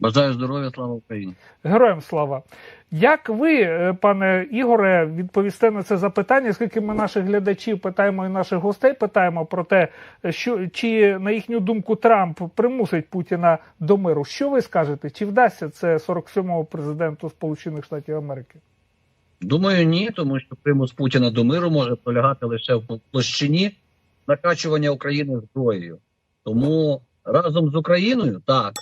Бажаю здоров'я, слава Україні. Героям слава. Як ви, е, пане Ігоре, відповісте на це запитання, оскільки ми наших глядачів питаємо і наших гостей питаємо про те, що чи на їхню думку Трамп примусить Путіна до миру? Що ви скажете? Чи вдасться це 47-му президенту Сполучених Штатів Америки? Думаю, ні, тому що примус Путіна до миру може полягати лише в площині накачування України зброєю. Тому разом з Україною так.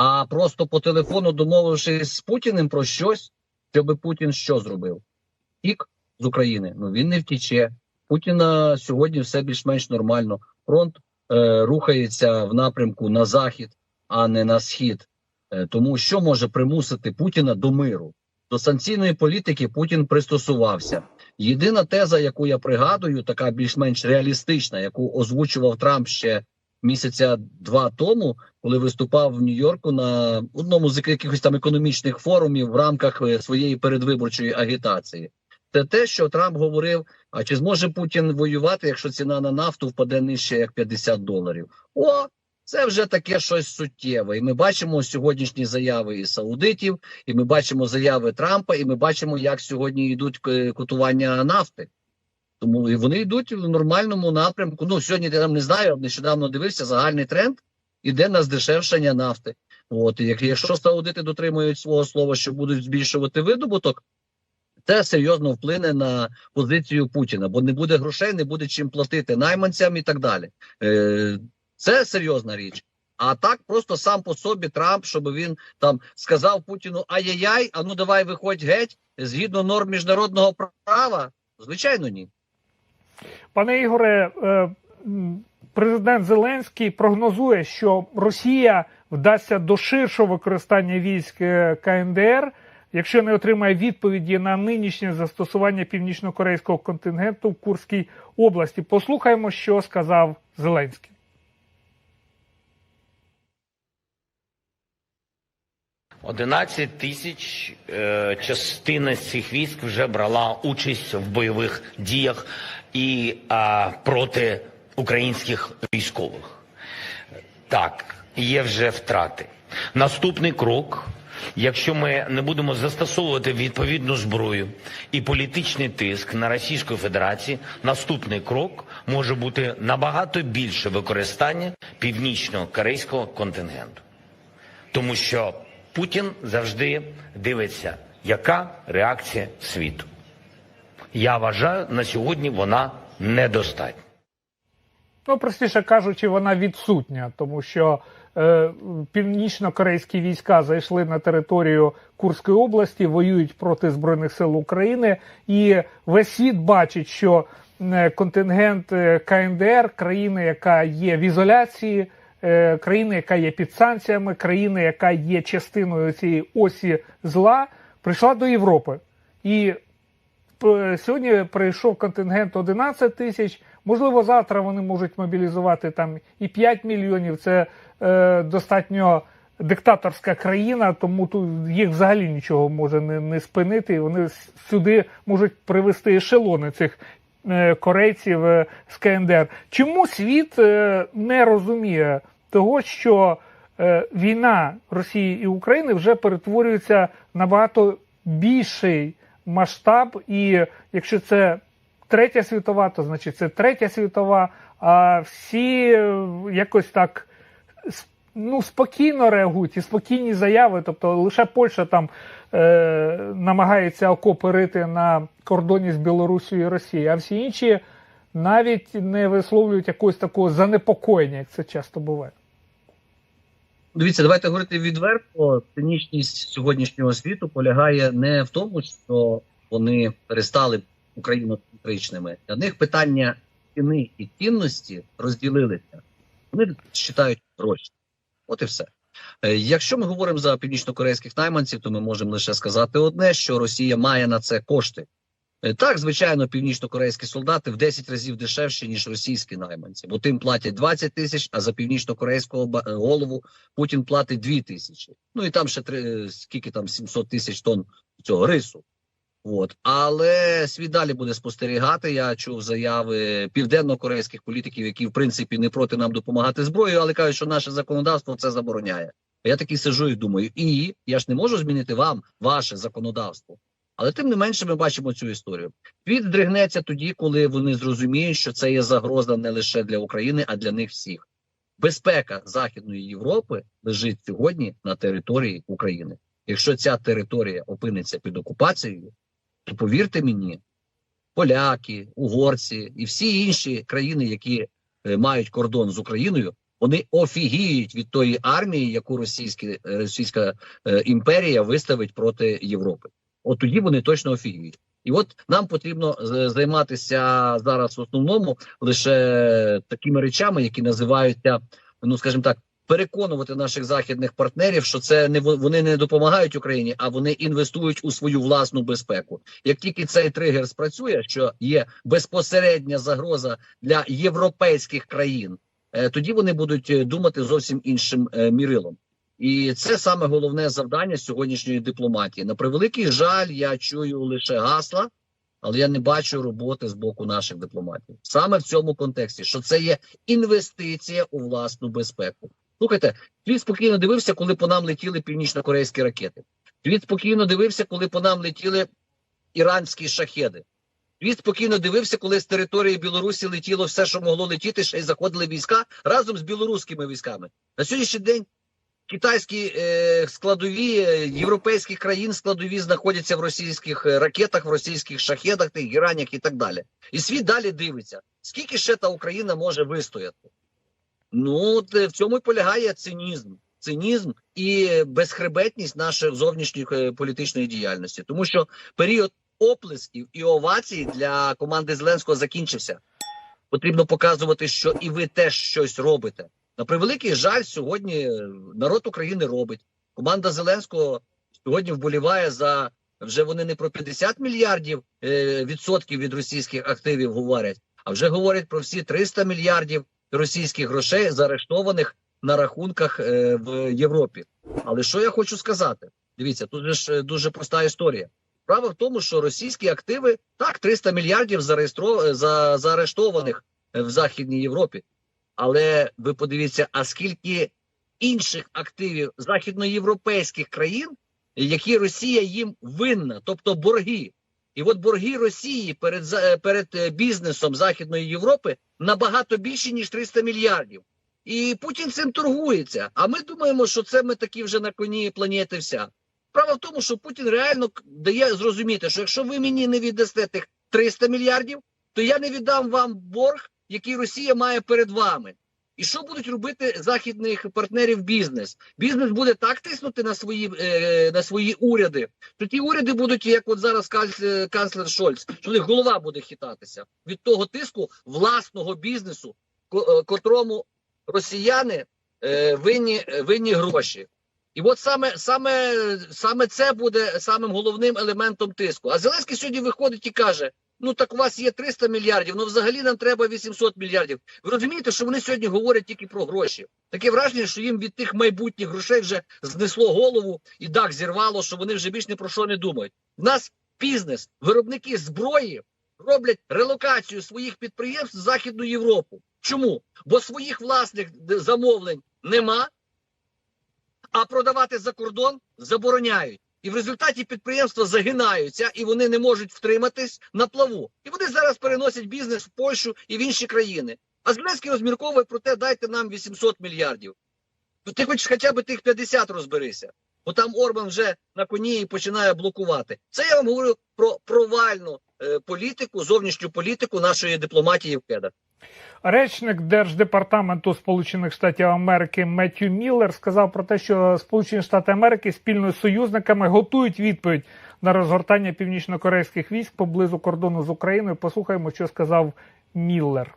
А просто по телефону домовившись з Путіним про щось, щоб Путін що зробив? Тік з України. Ну він не втіче. Путіна сьогодні все більш-менш нормально. Фронт е, рухається в напрямку на захід, а не на схід. Е, тому що може примусити Путіна до миру? До санкційної політики Путін пристосувався. Єдина теза, яку я пригадую, така більш-менш реалістична, яку озвучував Трамп ще місяця два тому, коли виступав в Нью-Йорку на одному з якихось там економічних форумів в рамках е, своєї передвиборчої агітації. Це те, що Трамп говорив: а чи зможе Путін воювати, якщо ціна на нафту впаде нижче як 50 доларів? О, це вже таке щось суттєве. І ми бачимо сьогоднішні заяви і саудитів, і ми бачимо заяви Трампа, і ми бачимо, як сьогодні йдуть котування нафти. Тому вони йдуть в нормальному напрямку. Ну сьогодні я там не знаю, нещодавно дивився загальний тренд. Іде на здешевшення нафти. От і якщо саудити дотримують свого слова, що будуть збільшувати видобуток, це серйозно вплине на позицію Путіна, бо не буде грошей, не буде чим платити найманцям і так далі. Е, це серйозна річ. А так просто сам по собі Трамп, щоб він там сказав Путіну ай-яй-яй, а ну давай виходь геть згідно норм міжнародного права. Звичайно, ні. Пане Ігоре, е, президент Зеленський прогнозує, що Росія вдасться до ширшого використання військ е, КНДР, якщо не отримає відповіді на нинішнє застосування північно-корейського контингенту в Курській області. Послухаємо, що сказав Зеленський. Одинадцять тисяч е, частина цих військ вже брала участь в бойових діях і а, проти українських військових. Так, є вже втрати. Наступний крок, якщо ми не будемо застосовувати відповідну зброю і політичний тиск на Російську Федерацію, наступний крок може бути набагато більше використання північно-корейського контингенту. Тому що Путін завжди дивиться, яка реакція світу. Я вважаю, на сьогодні вона недостатня. Ну, простіше кажучи, вона відсутня, тому що е, північно-корейські війська зайшли на територію Курської області, воюють проти Збройних сил України, і весь світ бачить, що е, контингент е, КНДР, країни, яка є в ізоляції, е, країни, яка є під санкціями, країни, яка є частиною цієї осі зла, прийшла до Європи. І Сьогодні прийшов контингент 11 тисяч. Можливо, завтра вони можуть мобілізувати там і 5 мільйонів. Це е, достатньо диктаторська країна, тому тут їх взагалі нічого може не, не спинити. Вони сюди можуть привезти ешелони цих е, корейців е, з КНДР. Чому світ е, не розуміє того, що е, війна Росії і України вже перетворюється на багато більший масштаб, і якщо це третя світова, то значить це третя світова. А всі е, якось так ну, спокійно реагують і спокійні заяви. Тобто лише Польща там е, намагається окопи рити на кордоні з Білорусією і Росією, а всі інші навіть не висловлюють якогось такого занепокоєння, як це часто буває. Дивіться, давайте говорити відверто. Цинічність сьогоднішнього світу полягає не в тому, що вони перестали Україну центричними. Для них питання ціни і цінності розділилися. Вони вважають гроші. От і все. Е, Якщо ми говоримо за північно-корейських найманців, то ми можемо лише сказати одне: що Росія має на це кошти. Е, Так, звичайно, північно-корейські солдати в 10 разів дешевші, ніж російські найманці, бо тим платять 20 тисяч, а за північно-корейського е, голову Путін платить 2 тисячі. Ну і там ще три, е, скільки там 700 тисяч тонн цього рису. От. Але світ далі буде спостерігати. Я чув заяви південно-корейських політиків, які в принципі не проти нам допомагати зброєю, але кажуть, що наше законодавство це забороняє. Я такий сижу і думаю, і я ж не можу змінити вам ваше законодавство. Але тим не менше ми бачимо цю історію. Світ здригнеться тоді, коли вони зрозуміють, що це є загроза не лише для України, а для них всіх. Безпека Західної Європи лежить сьогодні на території України. Якщо ця територія опиниться під окупацією, то повірте мені, поляки, угорці і всі інші країни, які е, мають кордон з Україною, вони офігіють від тої армії, яку російські, Російська е, імперія виставить проти Європи. От тоді вони точно офігіють. І от нам потрібно займатися зараз в основному лише такими речами, які називаються, ну скажімо так, переконувати наших західних партнерів, що це не во- вони не допомагають Україні, а вони інвестують у свою власну безпеку. Як тільки цей тригер спрацює, що є безпосередня загроза для європейських країн, е, тоді вони будуть е, думати зовсім іншим е, мірилом. І це саме головне завдання сьогоднішньої дипломатії. На превеликий жаль, я чую лише гасла, але я не бачу роботи з боку наших дипломатів. Саме в цьому контексті, що це є інвестиція у власну безпеку. Слухайте, світ спокійно дивився, коли по нам летіли північно-корейські ракети. Світ спокійно дивився, коли по нам летіли іранські шахеди. Світ спокійно дивився, коли з території Білорусі летіло все, що могло летіти, ще й заходили війська разом з білоруськими військами. На сьогоднішній день китайські е, складові європейських країн складові знаходяться в російських е, ракетах, в російських шахедах, тих геранях і так далі. І світ далі дивиться, скільки ще та Україна може вистояти. Ну в цьому і полягає цинізм. Цинізм і безхребетність нашої зовнішньої е, політичної діяльності, тому що період оплесків і овацій для команди Зеленського закінчився. Потрібно показувати, що і ви теж щось робите. На превеликий жаль, сьогодні е, народ України робить. Команда Зеленського сьогодні вболіває за вже вони не про 50 мільярдів е, відсотків від російських активів говорять, а вже говорять про всі 300 мільярдів російських грошей, заарештованих на рахунках е, в Європі. Але що я хочу сказати? Дивіться, тут ж дуже проста історія. Справа в тому, що російські активи так 300 мільярдів зареєстро... за... заарештованих в Західній Європі. Але ви подивіться, а скільки інших активів західноєвропейських країн, які Росія їм винна, тобто борги. І от борги Росії перед е, перед е, бізнесом Західної Європи набагато більші ніж 300 мільярдів. І Путін цим торгується. А ми думаємо, що це ми такі вже на коні планети вся. Справа в тому, що Путін реально дає зрозуміти, що якщо ви мені не віддасте тих 300 мільярдів, то я не віддам вам борг, який Росія має перед вами. І що будуть робити західних партнерів бізнес? Бізнес буде так тиснути на свої е, на свої уряди, що ті уряди будуть, як от зараз канцлер, канцлер Шольц, що них голова буде хитатися від того тиску власного бізнесу, е, котрому росіяни е, винні, винні гроші. І от саме, саме, саме це буде самим головним елементом тиску. А Зеленський сьогодні виходить і каже: ну так у вас є 300 мільярдів, ну взагалі нам треба 800 мільярдів. Ви розумієте, що вони сьогодні говорять тільки про гроші. Таке враження, що їм від тих майбутніх грошей вже знесло голову і дах зірвало, що вони вже більш ні про що не думають. У нас бізнес, виробники зброї роблять релокацію своїх підприємств в Західну Європу. Чому? Бо своїх власних замовлень нема, а продавати за кордон забороняють. І в результаті підприємства загинаються і вони не можуть втриматись на плаву. І вони зараз переносять бізнес в Польщу і в інші країни. А Зеленський розмірковує про те, дайте нам 800 мільярдів. Ну, ти хоч хоча б тих 50 розберися. Бо там Орбан вже на коні і починає блокувати. Це я вам говорю про провальну е, політику, зовнішню політику нашої дипломатії в кедах. Речник Держдепартаменту Сполучених Штатів Америки Меттю Міллер сказав про те, що Сполучені Штати Америки спільно з союзниками готують відповідь на розгортання північно-корейських військ поблизу кордону з Україною. Послухаємо, що сказав Міллер.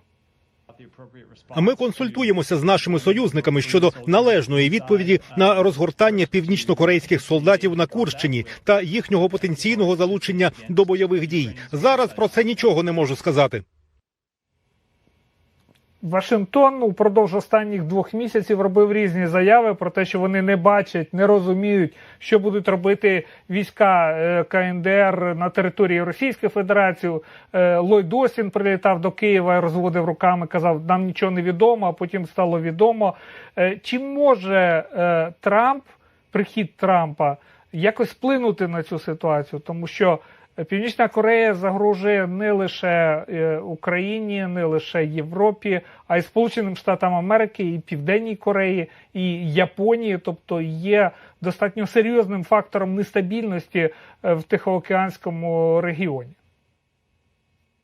А ми консультуємося з нашими союзниками щодо належної відповіді на розгортання північно-корейських солдатів на Курщині та їхнього потенційного залучення до бойових дій. Зараз про це нічого не можу сказати. Вашингтон упродовж останніх двох місяців робив різні заяви про те, що вони не бачать, не розуміють, що будуть робити війська е, КНДР на території Російської Федерації. Е, Ллойд Остін прилітав до Києва розводив руками, казав, нам нічого не відомо, а потім стало відомо. Е, Чи може Трамп, прихід Трампа, якось вплинути на цю ситуацію? Тому що Північна Корея загрожує не лише е, Україні, не лише Європі, а й Сполученим Штатам Америки, і Південній Кореї, і Японії, тобто є достатньо серйозним фактором нестабільності е, в Тихоокеанському регіоні.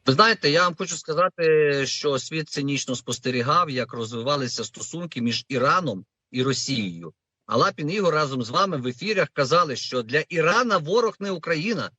Ви знаєте, я вам хочу сказати, що світ цинічно спостерігав, як розвивалися стосунки між Іраном і Росією. А Лапін Ігор разом з вами в ефірах казали, що для Ірана ворог не Україна,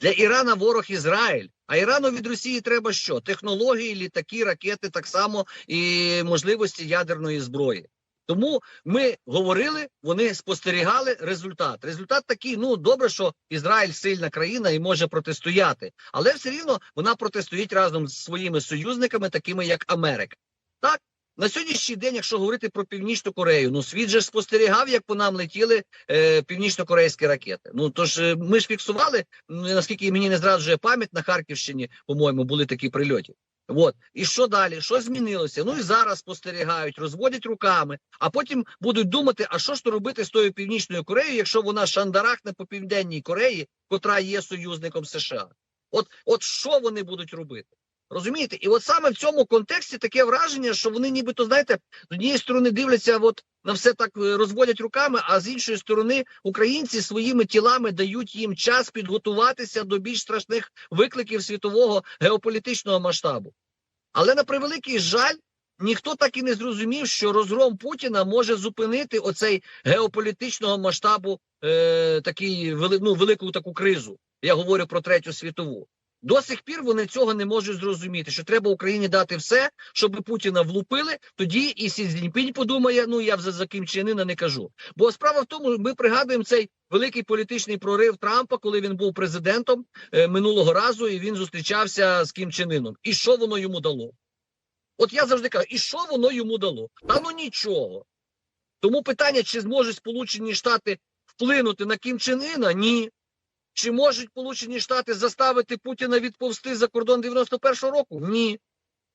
для Ірана ворог Ізраїль. А Ірану від Росії треба що? Технології, літаки, ракети, так само і можливості ядерної зброї. Тому ми говорили, вони спостерігали результат. Результат такий: ну добре, що Ізраїль сильна країна і може протистояти, але все рівно вона протистоїть разом з своїми союзниками, такими як Америка. Так на сьогоднішній день, якщо говорити про північну Корею, ну світ же спостерігав, як по нам летіли е, північно-корейські ракети. Ну тож е, ми ж фіксували, наскільки мені не зраджує пам'ять на Харківщині, по-моєму, були такі прильоти. От і що далі? Що змінилося? Ну і зараз спостерігають, розводять руками, а потім будуть думати, а що ж то робити з тою північною Кореєю, якщо вона шандарахне по південній Кореї, котра є союзником США. От, от що вони будуть робити? Розумієте? І от саме в цьому контексті таке враження, що вони нібито, знаєте, з однієї сторони дивляться, от на все так е, розводять руками, а з іншої сторони українці своїми тілами дають їм час підготуватися до більш страшних викликів світового геополітичного масштабу. Але на превеликий жаль, ніхто так і не зрозумів, що розгром Путіна може зупинити оцей геополітичного масштабу е, такий ну, велику таку кризу. Я говорю про третю світову. До сих пір вони цього не можуть зрозуміти, що треба Україні дати все, щоб Путіна влупили. Тоді і Сі Цзіньпінь подумає. Ну я вже за Ким Чен не кажу. Бо справа в тому, ми пригадуємо цей великий політичний прорив Трампа, коли він був президентом е, минулого разу, і він зустрічався з Ким Чен І що воно йому дало? От я завжди кажу, і що воно йому дало? Та ну нічого. Тому питання, чи зможуть Сполучені Штати вплинути на Чен Ні. Чи можуть Сполучені Штати заставити Путіна відповсти за кордон 91-го року? Ні.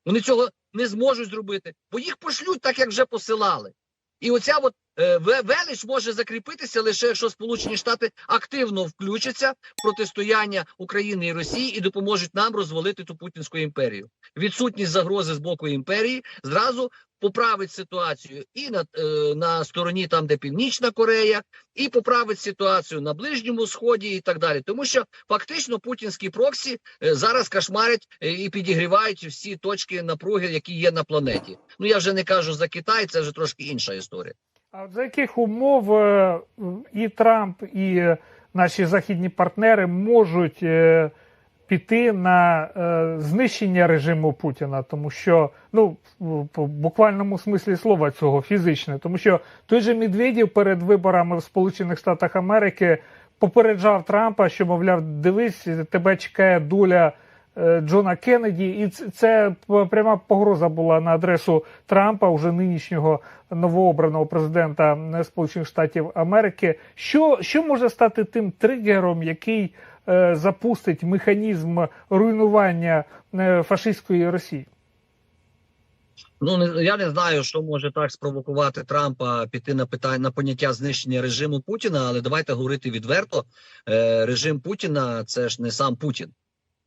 Вони цього не зможуть зробити, бо їх пошлють так, як вже посилали. І оця от е, ве- велич може закріпитися лише якщо Сполучені Штати активно включаться в протистояння України і Росії і допоможуть нам розвалити ту путінську імперію. Відсутність загрози з боку імперії зразу поправить ситуацію і на, е, на стороні там, де Північна Корея, і поправить ситуацію на Ближньому Сході і так далі. Тому що фактично путінські проксі е, зараз кошмарять е, і підігрівають всі точки напруги, які є на планеті. Ну я вже не кажу за Китай, це вже трошки інша історія. А за яких умов е, і Трамп, і наші західні партнери можуть е, піти на е, знищення режиму Путіна, тому що ну в буквальному смислі слова цього фізичне, тому що той же Медведєв перед виборами в Сполучених Штатах Америки попереджав Трампа, що мовляв, дивись, тебе чекає доля. е, Джона Кеннеді, і це пряма погроза була на адресу Трампа, уже нинішнього новообраного президента е, Сполучених Штатів Америки. Що, що може стати тим тригером, який запустить механізм руйнування е, фашистської Росії? Ну я не знаю, що може так спровокувати Трампа піти на питання на поняття знищення режиму Путіна, але давайте говорити відверто. Е, режим Путіна це ж не сам Путін.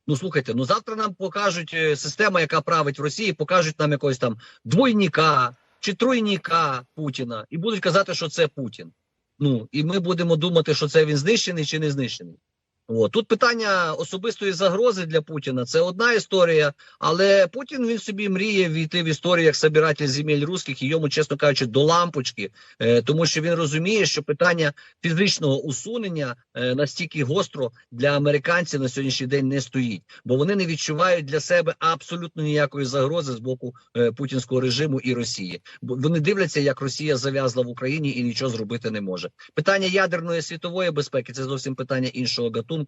Ну слухайте, ну завтра нам покажуть е, система, яка править в Росії, покажуть нам якогось там двойника чи тройніка Путіна, і будуть казати, що це Путін. Ну і ми будемо думати, що це він знищений чи не знищений. От. Тут питання особистої загрози для Путіна це одна історія, але Путін він собі мріє війти в історію як собиратель земель русських і йому, чесно кажучи, до лампочки, е, тому що він розуміє, що питання фізичного усунення е, настільки гостро для американців на сьогоднішній день не стоїть, бо вони не відчувають для себе абсолютно ніякої загрози з боку е, путінського режиму і Росії. Бо вони дивляться, як Росія зав'язла в Україні і нічого зробити не може. Питання ядерної світової безпеки це зовсім питання іншого гатунку.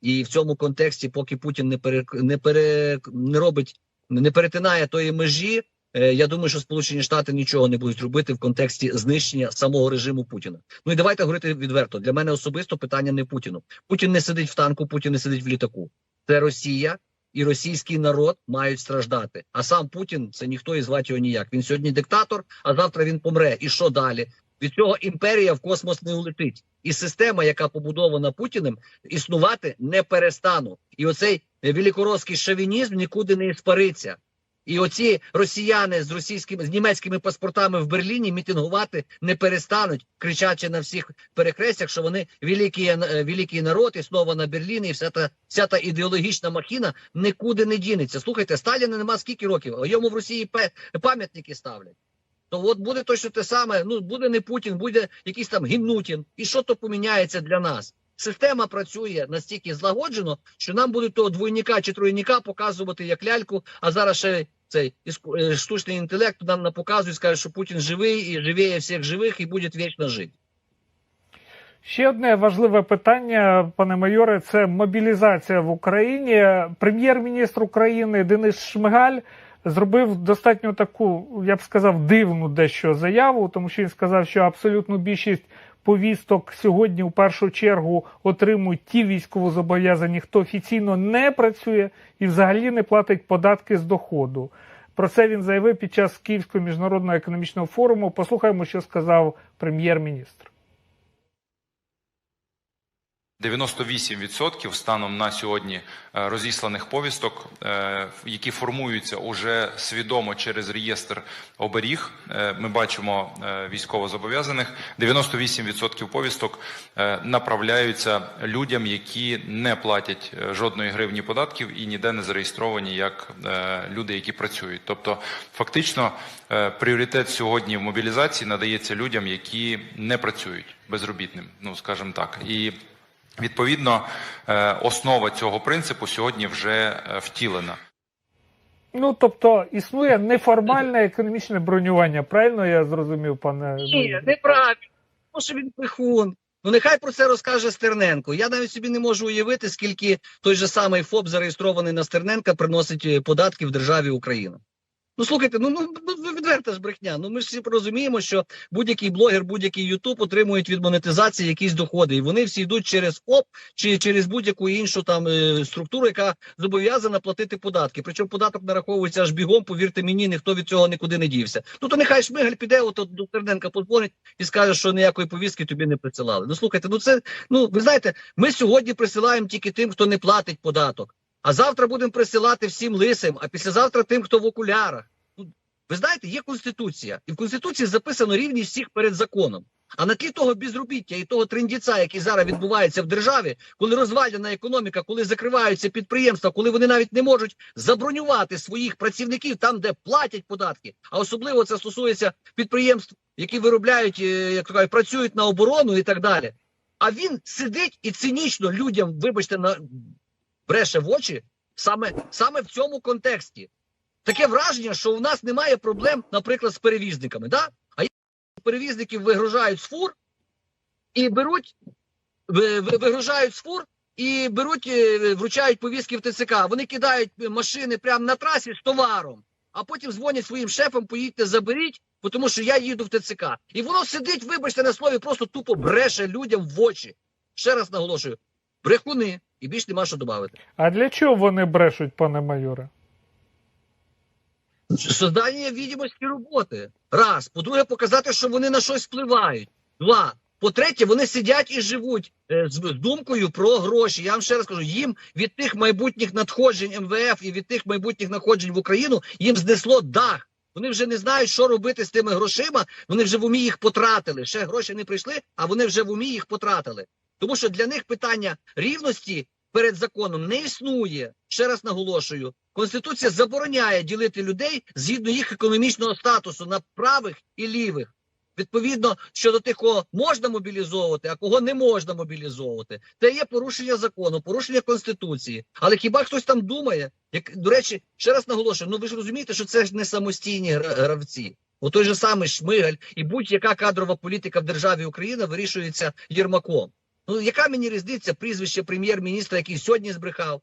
І в цьому контексті, поки Путін не пере, не пере не робить, не перетинає тої межі, е, я думаю, що Сполучені Штати нічого не будуть робити в контексті знищення самого режиму Путіна. Ну і давайте говорити відверто. Для мене особисто питання не Путіну. Путін не сидить в танку, Путін не сидить в літаку. Це Росія і російський народ мають страждати. А сам Путін це ніхто і звати його ніяк. Він сьогодні диктатор, а завтра він помре. І що далі? Від цього імперія в космос не улетить. І система, яка побудована Путіним, існувати не перестану. І оцей великоросський шовінізм нікуди не іспариться. І оці росіяни з російськими з німецькими паспортами в Берліні мітингувати не перестануть, кричачи на всіх перехрестях, що вони великий, е, великий народ, і знову на Берлін, і вся та вся та ідеологічна махіна нікуди не дінеться. Слухайте, Сталіна нема скільки років, а йому в Росії пам'ятники ставлять. То от буде точно те саме. Ну буде не Путін, буде якийсь там Гімнутін. І що то поміняється для нас? Система працює настільки злагоджено, що нам будуть того двойника чи тройника показувати як ляльку, а зараз ще цей е, штучний інтелект нам на показує, скаже, що Путін живий і живіє всіх живих і буде вічно жити. Ще одне важливе питання, пане майоре, це мобілізація в Україні. Прем'єр-міністр України Денис Шмигаль зробив достатньо таку, я б сказав, дивну дещо заяву, тому що він сказав, що абсолютну більшість повісток сьогодні в першу чергу отримують ті військовозобов'язані, хто офіційно не працює і взагалі не платить податки з доходу. Про це він заявив під час Київського міжнародного економічного форуму. Послухаємо, що сказав прем'єр-міністр. 98% станом на сьогодні е, розісланих повісток, е, які формуються уже свідомо через реєстр оберіг. Е, Ми бачимо е, військовозобов'язаних. 98% повісток направляються людям, які не платять жодної гривні податків і ніде не зареєстровані як люди, які працюють. Тобто, фактично, пріоритет сьогодні в мобілізації надається людям, які не працюють безробітним, ну скажімо так. І Відповідно, е, основа цього принципу сьогодні вже е, втілена. Ну, тобто існує неформальне економічне бронювання. Правильно я зрозумів, пане? Ні, неправильно. Тому що він пихун. Ну нехай про це розкаже Стерненко. Я навіть собі не можу уявити, скільки той же самий ФОП, зареєстрований на Стерненка, приносить е, податки в державі Україна. Ну слухайте, ну, ну ну, відверта ж брехня. Ну ми ж всі розуміємо, що будь-який блогер, будь-який Ютуб отримують від монетизації якісь доходи, і вони всі йдуть через ФОП чи через будь-яку іншу там е, структуру, яка зобов'язана платити податки. Причому податок нараховується аж бігом. Повірте мені, ніхто від цього нікуди не дівся. Ну то нехай Шмигаль піде, от до Стерненка подзвонить і скаже, що ніякої повістки тобі не присилали. Ну слухайте, ну це ну ви знаєте, ми сьогодні присилаємо тільки тим, хто не платить податок. А завтра будемо присилати всім лисим, а післязавтра тим, хто в окулярах. Ну, ви знаєте, є конституція, і в конституції записано рівність всіх перед законом. А на тлі того безробіття і того трендіця, який зараз відбувається в державі, коли розвалена економіка, коли закриваються підприємства, коли вони навіть не можуть забронювати своїх працівників там, де платять податки. А особливо це стосується підприємств, які виробляють, е, як то кажуть, працюють на оборону і так далі. А він сидить і цинічно людям, вибачте, на бреше в очі саме, саме в цьому контексті. Таке враження, що у нас немає проблем, наприклад, з перевізниками. Да? А перевізників вигружають з фур і беруть, ви- ви- вигружають з фур і беруть, е, вручають повістки в ТЦК. Вони кидають машини прямо на трасі з товаром, а потім дзвонять своїм шефам, поїдьте, заберіть, тому що я їду в ТЦК. І воно сидить, вибачте на слові, просто тупо бреше людям в очі. Ще раз наголошую: брехуни, і більш нема що додати. А для чого вони брешуть, пане майоре? Создання відомості роботи. Раз. По-друге, показати, що вони на щось впливають. Два. По-третє, вони сидять і живуть е, з, з думкою про гроші. Я вам ще раз кажу, їм від тих майбутніх надходжень МВФ і від тих майбутніх надходжень в Україну їм знесло дах. Вони вже не знають, що робити з тими грошима. Вони вже в умі їх потратили. Ще гроші не прийшли, а вони вже в умі їх потратили. Тому що для них питання рівності перед законом не існує. Ще раз наголошую, Конституція забороняє ділити людей згідно їх економічного статусу на правих і лівих. Відповідно, щодо тих, кого можна мобілізовувати, а кого не можна мобілізовувати, це є порушення закону, порушення конституції. Але хіба хтось там думає? Як до речі, ще раз наголошую: ну ви ж розумієте, що це ж не самостійні гравці. У той же самий Шмигаль і будь-яка кадрова політика в державі Україна вирішується Єрмаком. Ну яка мені різниця прізвище прем'єр-міністра, який сьогодні збрехав?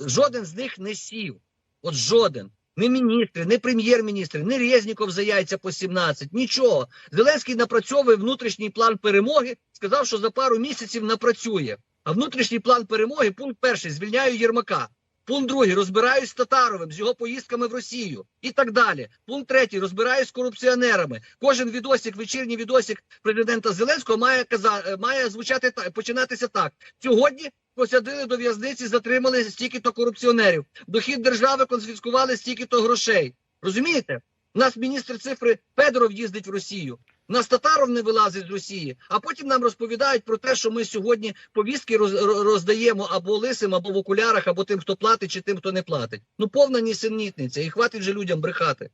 Жоден з них не сів. От жоден. Ні міністри, не прем'єр-міністри, ні Резніков за яйця по 17, нічого. Зеленський напрацьовує внутрішній план перемоги, сказав, що за пару місяців напрацює. А внутрішній план перемоги, пункт перший, звільняю Єрмака. Пункт другий розбираюсь з Татаровим з його поїздками в Росію і так далі. Пункт третій розбираюсь з корупціонерами. Кожен відосик, вечірній відосик президента Зеленського має каза, має звучати починатися так. Сьогодні посадили до в'язниці, затримали стільки-то корупціонерів. Дохід держави конфіскували стільки-то грошей. Розумієте? У нас міністр цифри Федоров їздить в Росію. Нас Татаров не вилазить з Росії, а потім нам розповідають про те, що ми сьогодні повістки роз- роз- роздаємо або лисим, або в окулярах, або тим, хто платить, чи тим, хто не платить. Ну повна нісенітниця, і хватить вже людям брехати.